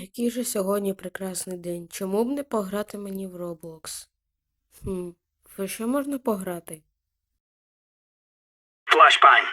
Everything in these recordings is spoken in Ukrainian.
який же сьогодні прекрасний день. Чому б не пограти мені в Roblox? Хм, в що можна пограти? Flashbang.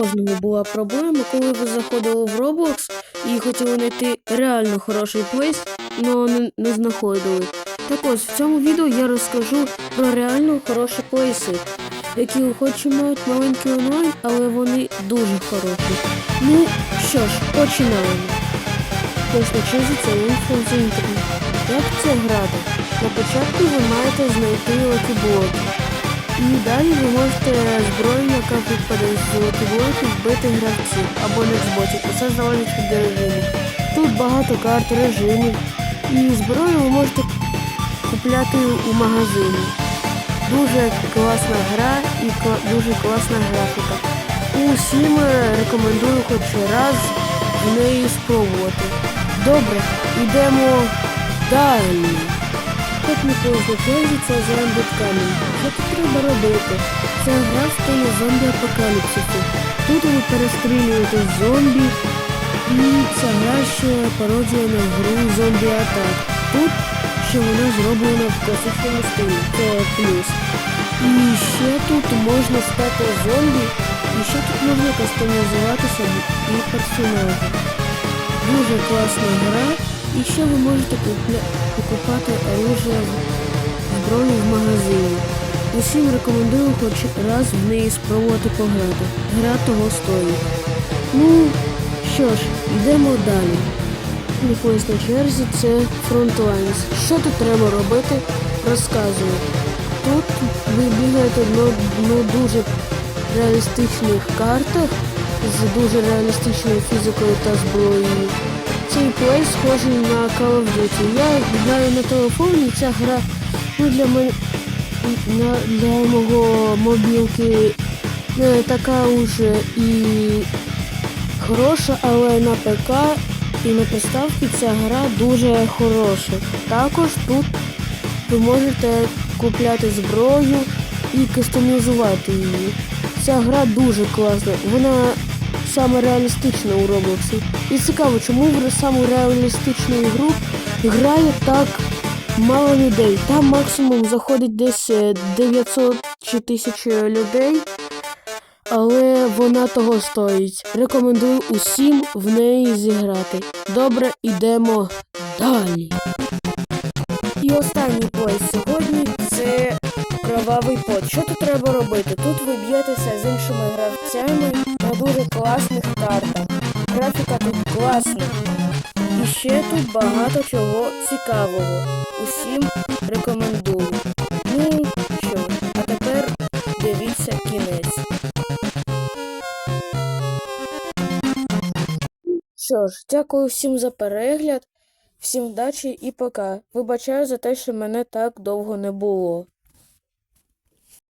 Кожного була проблема, коли ви заходили в Roblox і хотіли знайти реально хороший плейс, але не, не знаходили. Так ось в цьому відео я розкажу про реально хороші плейси, які хоч і мають маленький онлайн, але вони дуже хороші. Ну що ж, починаємо. На черзі це інфо з інтернет. Як це грати? На початку ви маєте знайти лакіблоки. І далі ви можете зброю, яка випаде з лакіблоків, вбити гравців або зботів. Усе залежить від режиму. Тут багато карт режимів. І зброю ви можете купляти у магазині. Дуже класна гра і кла- дуже класна графіка. Усім е, рекомендую хоч раз в неї спробувати. Добре, йдемо далі. Позначається, це зомбі камінь. Що тут треба робити? Це гра в стилі зомбі апокаліпсису. Тут ви перестрілюєте зомбі, і ця гра ще пародія на гру зомбі атак. Тут ще вона зроблена в класичному стилі. Це плюс. І ще тут можна стати зомбі, і ще тут можна кастомізувати собі і персонажа. Дуже класна гра. І ще ви можете покупати оружие зброю в магазині. Усім рекомендую хоч раз в неї спробувати пограти. Гра того стоїть. Ну, що ж, йдемо далі. Якось на черзі це Frontlines. Що тут треба робити, розказую. Тут ви бігаєте на дуже реалістичних картах з дуже реалістичною фізикою та зброєю. Цей плей схожий на Call of Duty. Я граю на телефоні, ця гра ну, для мене для мого мобілки не така уже і хороша, але на ПК і на приставці ця гра дуже хороша. Також тут ви можете купляти зброю і кастомізувати її. Ця гра дуже класна. Вона саме реалістична у Роблоксі. І цікаво, чому в саму реалістичну ігру грає так мало людей. Там максимум заходить десь е, 900 чи 1000 людей. Але вона того стоїть. Рекомендую усім в неї зіграти. Добре, йдемо далі. І останній плей сьогодні це кровавий пот. Що тут треба робити? Тут ви б'єтеся з іншими гравцями дуже класних картах. Графіка тут класна. І ще тут багато чого цікавого. Усім рекомендую. Ну що, а тепер дивіться кінець. Що ж, дякую всім за перегляд, всім вдачі і пока. Вибачаю за те, що мене так довго не було.